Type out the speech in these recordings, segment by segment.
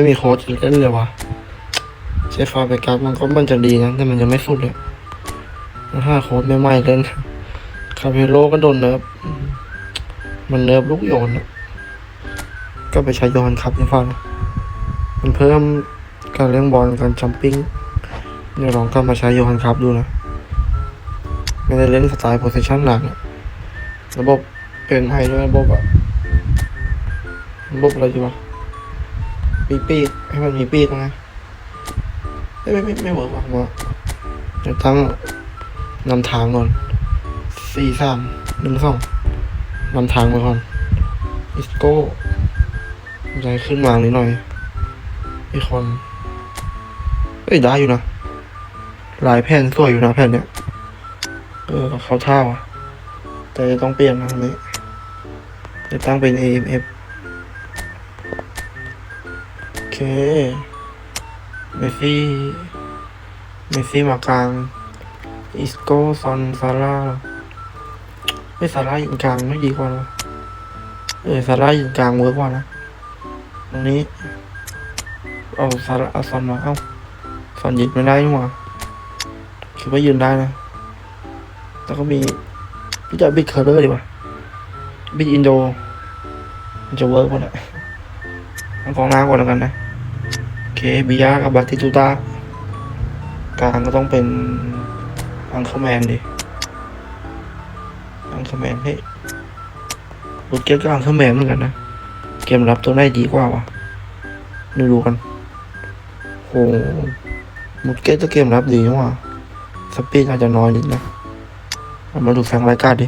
ไม่มีโค้ดเล่นเลยวะใช้ฟาเบกัสมันก็มันจะดีนะ แต่มันยังไม่สุดเลยถ้าโค้ดไม่ไหม่เล่นคาเพโลก็โดนเนิร์ฟมันเนิร์ฟลูกโยนอะก็ไปใช้โยนครับในฟังมันเพิ่มการเลี้ยงบอลการจัมปิ้งเดี๋ยวลองกลับมาใช้โยนครับดูนะไม่ได้เล่นสไตล์โพสิชันหลังระบบเป็นไฮด้วยระบบอะระบบอะไรดีวะ ปีกปีกให้มันมีปีกนะไม่ไม่ไม่ไม่เวิร์กว่ะว่าจะตั้งนำทางก่อนสี่สามหนึ่งสองนำทางไปก่อนอิสโก้ใจขึ้นมางนิดหน่อยอีกคนเอ้ยได้อยู่นะลายแผ่นสวยอยู่นะแผ่นเนี้ยเออเขาท่าว่ะแต่จะต้องเปลี่ยนนะตรงนี้จะตั้งเป็น AMF เคเมสซี่ เมสซี่มากลาง อิสโกซอนซาร่าไม่ซาร่ายิงกลางไม่ดีกว่าหรอเออซาร่ายิงกลางเวิร์กกว่านะ ตรงนี้ เอาซาร่าเอาซอนมา เอ้าซอนยิงไม่ได้นี่หว่าคิดว่ายืนได้นะ แล้วก็มีพี่จะบิ๊กเคอร์เลอร์ดีกว่าบิ๊กอินโด มันจะเวิร์กหมดอะเอากองน้ำก่อนแล้วกันนะ เคบิยกับบัตติตูตากลางก็ต้องเป็นอังคอร์แมนดิอังคอร์แมนเฮ้ยบุตเกตก็อังคอร์แมนเหมือนกันนะ เกมรับตัวได้ดีกว่าวะดูดูกันโหบุตเกตจะเกมรับดีว่ะสปีดอาจจะน้อยนิดนะมาดูแฟงรายการดิ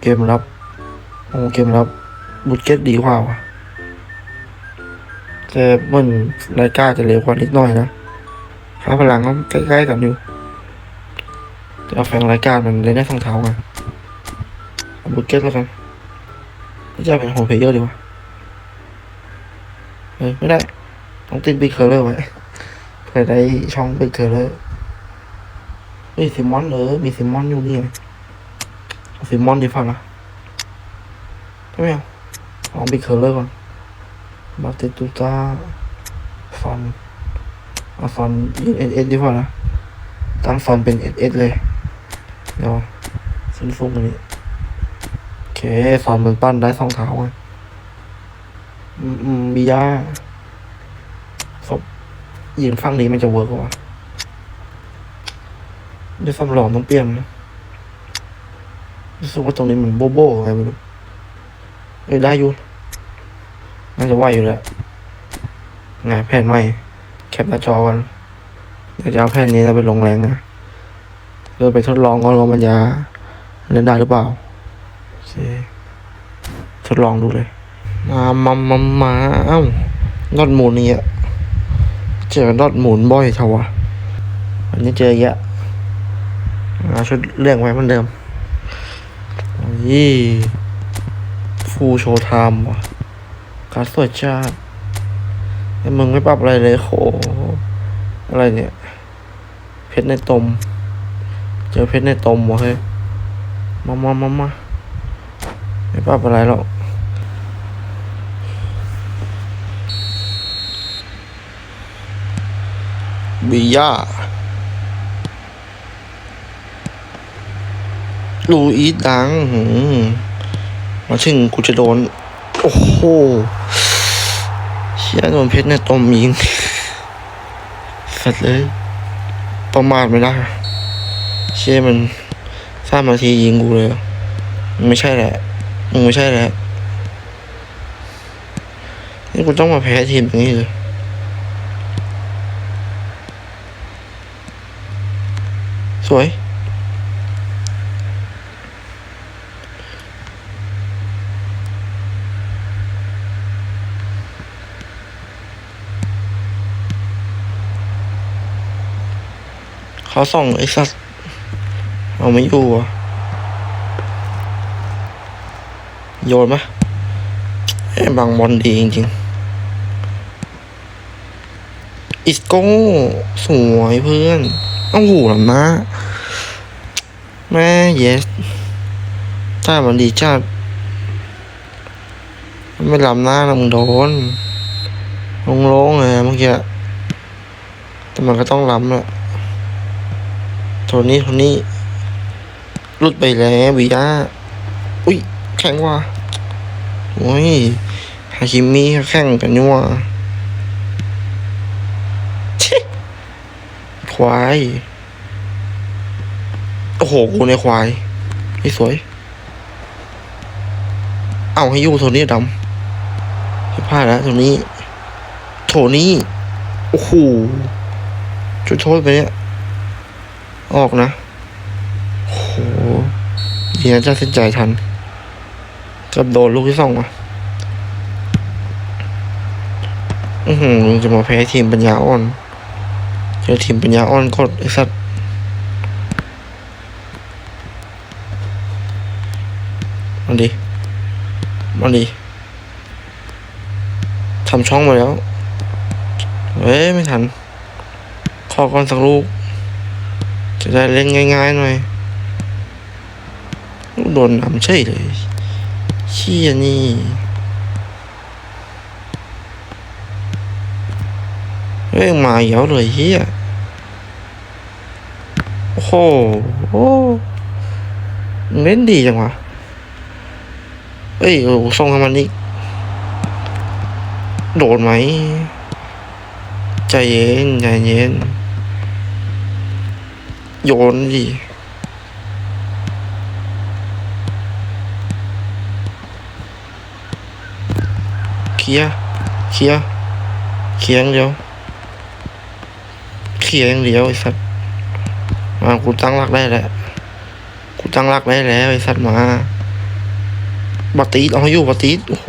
เกมรับ โอ้เกมรับบุตเกตดีกว่าว่ะ แต่เหมันรายการจะเร็วกว่านิดหน่อยนะค่าพลังก็ใกล้ๆกันอยู่แต่เอาแฟงรายการมันเล่นได้สองเท้าไงบุตเก็ตแล้วกันนี่จะเป็นโฮมเพลเยอร์ดีวะเฮ้ยไม่ได้ ต้องติดบิ๊กเคอร์เลอร์ไว้เพื่อได้ช่องบิ๊กเคอร์เลอร์เฮ้ยซิมอนเออมีซิมอนอยู่นี่ไงซิมอนดีฟังนะใช่ไหมเอาลองบิ๊กเคอร์เลอร์ก่อน บาเตตูตาฟอนเอาฟอนเอเอสดีกว่านะ ตั้งฟอนเป็นเอเอสเลย เดี๋ยวฟุ้นฟุ้งอันนี้ โอเค ฟอนมันปั้นได้สองเท้าไงอืมมบียาศพยิงฝั่งนี้มันจะเวิร์กกว่าเดี๋ยวสำรองต้องเปลี่ยนนะรู้สึกว่าตรงนี้มันโบโบอะไรไม่รู้เอ้ยได้อยู่ น่าจะไหวอยู่แล้วไงแผ่นใหม่แคปหน้าจอกันเดี๋ยวจะเอาแผ่นนี้เราไปลงแรงนะเดินไปทดลองก่อนว่ามันจะเล่นได้หรือเปล่าโอเคทดลองดูเลย มามามามาเอ้าดอดหมุนนี่อะเจอดอดหมุนบ่อยเท่าวะวันนี้เจอเยอะเอาชุดเรื่องไว้เหมือนเดิมยี่ฟูโชว์ไทม์ว่ะ การสวยจ้าแต่มึงไม่ปรับอะไรเลยโห อะไรเนี่ย เพชรในตม เจอเพชรในตมวะเฮ้ย มามามามาไม่ปรับอะไรหรอกบิยาลูอีดังมาถึงกูจะโดน โอ้โหเชี่ยโดนเพชรเนี่ยตมยิงเสร็จเลย ประมาทไม่ได้ เชี่ยมันสามนาทียิงกูเลยไม่ใช่แหละมึงไม่ใช่แหละนี่กูต้องมาแพ้ทีมอย่างนี้เลยสวย เขาส่องไอ้สัสเอาไม่อยู่อะโยนไหมไอ้บางบอลดีจริงๆ อิสโก้สวยเพื่อนเอ้าหูหลำนะแม่เยสถ้ามันดีจัดไม่ลำหน้านะมึงโดนโลงๆเลยเมื่อกี้แต่มันก็ต้องล้ำแหละ โทนี่โทนี่หลุดไปแล้ววิยาอุ้ย แข็งว่ะโอ้ยฮาคิมิแข่งกันนี่ว่ะชิควาย โอ้โห กูในควายไอ้สวย เอาให้ยูโทนี่ดำไม่พลาดแล้วโทนี่ โทนี่ โอ้โหจุดโทษไปเนี่ย ออกนะ โหดีนะจะเส้นใจทันกับโดนลูกที่สองอะอือหือจะมาแพ้ทีมปัญญาอ่อน เจอทีมปัญญาอ่อนกดไอ้สัตว์มาดิมาดิทำช่องมาแล้ว เฮ้ย ไม่ทัน ขอก่อนสักลูก จะได้เล่นง่ายๆหน่อยโดนนำเฉยเลยเชี่ยนี่เฮ้ยมาเยอะเลยเฮียโอ้โหโอ้เล่นดีจังวะเอ้ยโอ้ส่งให้มันอีกโดนไหม ใจเย็น ใจเย็น โยนดิเคลียเคลียเคลียงเดียวเคลียงเดียวไอ้สัตว์มากูตั้งหลักได้แล้วกูตั้งหลักได้แล้วไอ้สัตว์มาบัตตีดเอาอยู่บัตตีดโอ้โห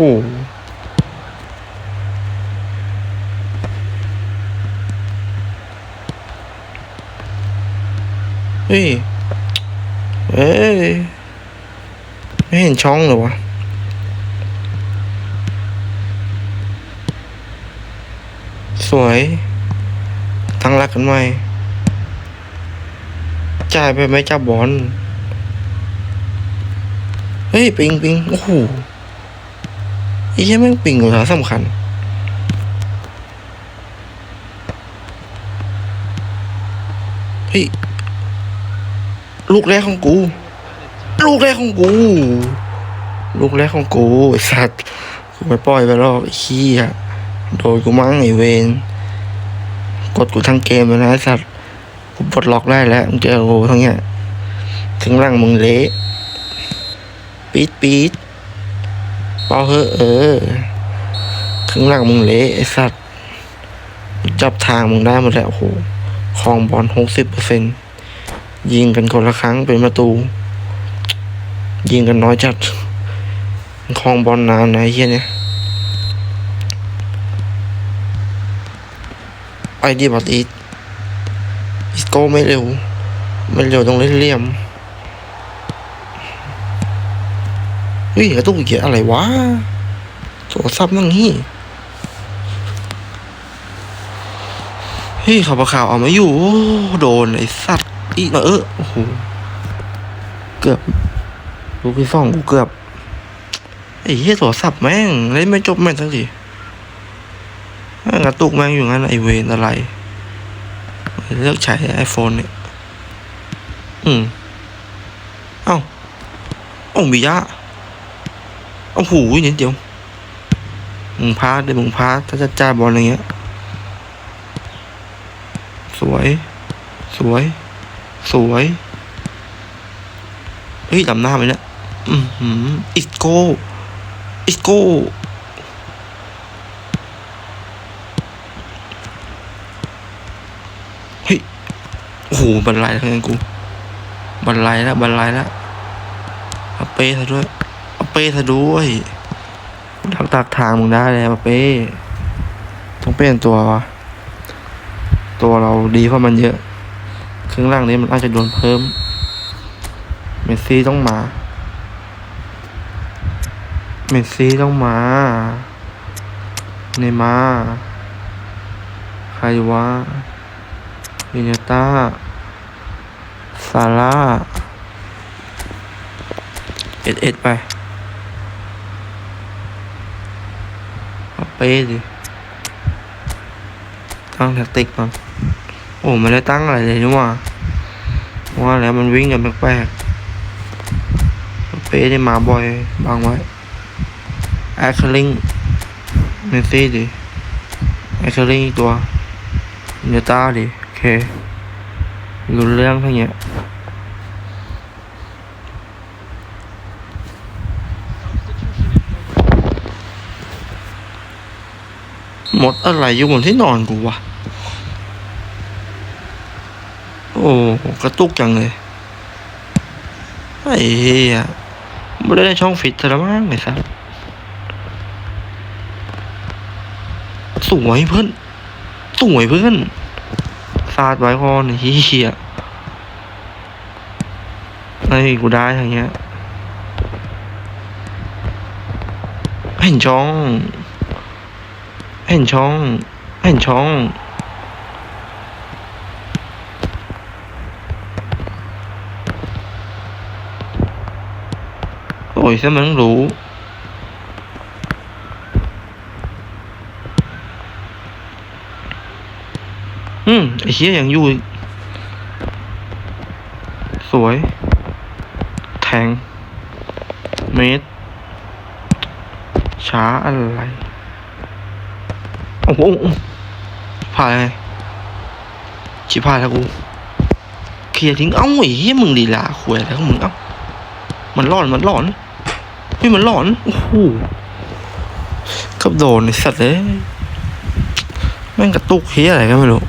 เฮ้ยเอ้ย ไม่เห็นช่องเลยวะ สวย ทั้งรักกันไหมจ่ายไปไหมจับบอล เฮ้ย ปิงปิงโอ้โหอ้เหี้ยแม่งปิงกับสาระสำคัญเฮ้ย ลูกแรกของกู ลูกแรกของกู ลูกแรกของกูไอสัตว์กูไปปล่อยไปรอกไอ้ขี้อะโดนกูมั้งไอเวนกดกูทั้งเกมเลยนะไอ้สัตว์กูปลดล็อกได้แล้วมึงเจอกูทั้งเนี้ยถึงร่างมึงเละปี๊ดปี๊ดเป่าเฮอะเออถึงร่างมึงเละไอ้สัตว์ จับทางมึงได้หมดแล้วโอ้โหครองบอลหกสิบเปอร์เซ็นต์ ยิงกันคนละครั้งเป็นประตู ยิงกันน้อยจัดครองบอลนานนะไอ้เหี้ยเนี่ยไอดีบัตอีทอีสโก้ไม่เร็วไม่เร็วต้องเล่นเหลี่ยมเฮ้ยกระตุกเกียอะไรวะโทรศัพท์นั่งนี่เฮ้ยข่าวข่าวเอาม่อยู่โอ้โดนไอ้สัตว์ อีกหน่อยเออโอ้โหเกือบลูกที่สองกูเกือบไอ้เหี้ยโทรศัพท์แม่งเล่นไม่จบแม่งสักทีกระตุกแม่งอยู่งั้นไอเวนอะไร เลือกใช้ไอโฟนเนี่ย อืม เอ้าโอ้มียะโอ้โหนิดเดียว มึงพาดเดี๋ยวมึงพาถ้าจะจ่ายบอลอะไรเงี้ย สวย สวย สวย เฮ้ยลำหน้าไปเนี่ยอืมอิสโก้อิสโก้เฮ้ยโอ้โหบันไลแล้วกันกูบันไลแล้วบันไลแล้วเอเป้ซะด้วยเอเป้ซะด้วยดักตักทางมึงได้แล้วเอเป้ต้องเปลี่ยนตัววะตัวเราดีเพราะมันเยอะ ครึ่งล่างนี้มันอาจจะโดนเพิ่ม เมสซี่ต้องมา เมสซี่ต้องมาเนย์มาใครวะวินต้าซาร่าเอ็ดเอ็ดไปเอาเป๊ดิตั้งแท็กติกมัน โอ้ไม่ได้ตั้งอะไรเลยนี่ว่าว่าแล้วมันวิ่งกันแปลกๆเป๊ได้มาบ่อยบางไว้แอคเคลิงเมสซี่ดิแอคเคลิงอีกตัวเนต้าดิโอเครู้เรื่องทั้งเนี้ยหมดอะไรอยู่บนที่นอนกูวะ โอ้กระตุกจังเลย ไอ้เหี้ยไม่ได้ช่องฟิตซะแล้วมั้งไอ้สัสสวยเพื่อนสวยเพื่อนสาดไว้คอนี่เหี้ยไอ้กูได้ทางเงี้ยเห็นช่องเห็นช่องเห็นช่อง ยซะมันรู้อืมไอ้เหี้ยยังยู่สวย แทง เมตร ช้าอะไร โอ้โหผ่านเลยชิบหายแล้วกู เคลียร์ทิ้ง เอ้าไอ้เหี้ยมึงลีลาขวยอะไรของมึงเอ้า มันหลอน มันหลอน เฮ้ยมันหลอน โอ้โหกับโดนไอสัตว์เลยแม่งกระตุกเฮียอะไรก็ไม่รู้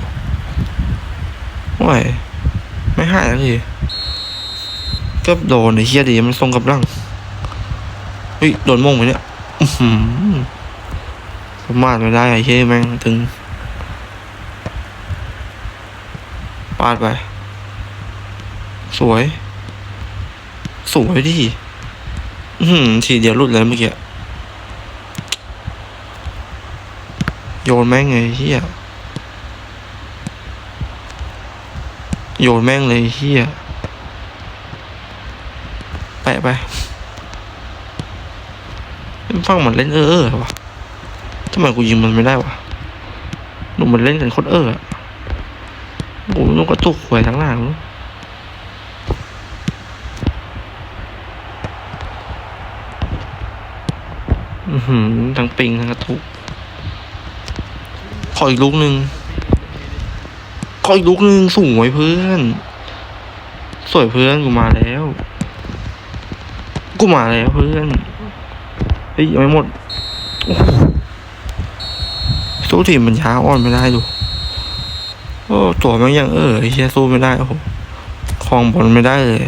โอ้ยไม่หายแล้วทีกับโดนไอ้เฮียดีมันทรงกับร่างเฮ้ยโดนมงไปเนี่ยประมาทไม่ได้ไอ้เฮ้ยแม่งถึงปาดไป สวย สวยดิ อือหือทีเดียวหลุดเลยเมื่อกี้ โยนแม่งเลยเฮียโยนแม่งเลยเฮียแปะไปฟังมันเล่นเออเออวะทำไมกูยิงมันไม่ได้วะหนูมันเล่นกันโคตรเอออะโอ้ยนกกระตุกหวยทั้งหลัง หือทั้งปิงทั้งกระตุก ขออีกลูกหนึ่ง ขออีกลูกหนึ่งสูงไวยเพื่อน สวยเพื่อนกูมาแล้ว กูมาแล้วเพื่อน เฮ้ยยังไม่หมดสู้ทีมมันช้าอ่อนไม่ได้ดู โอ้ตัวมันยังเออไอเชียสู้ไม่ได้โอ้โหคลองบอลไม่ได้เลย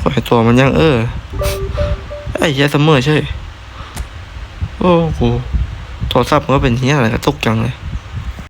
ขอให้ตัวมันยังเออไอ้เชียเสมอใช่ โอ้โหโทรศัพท์มันก็เป็นเฮียอะไรกระตุกจังเลย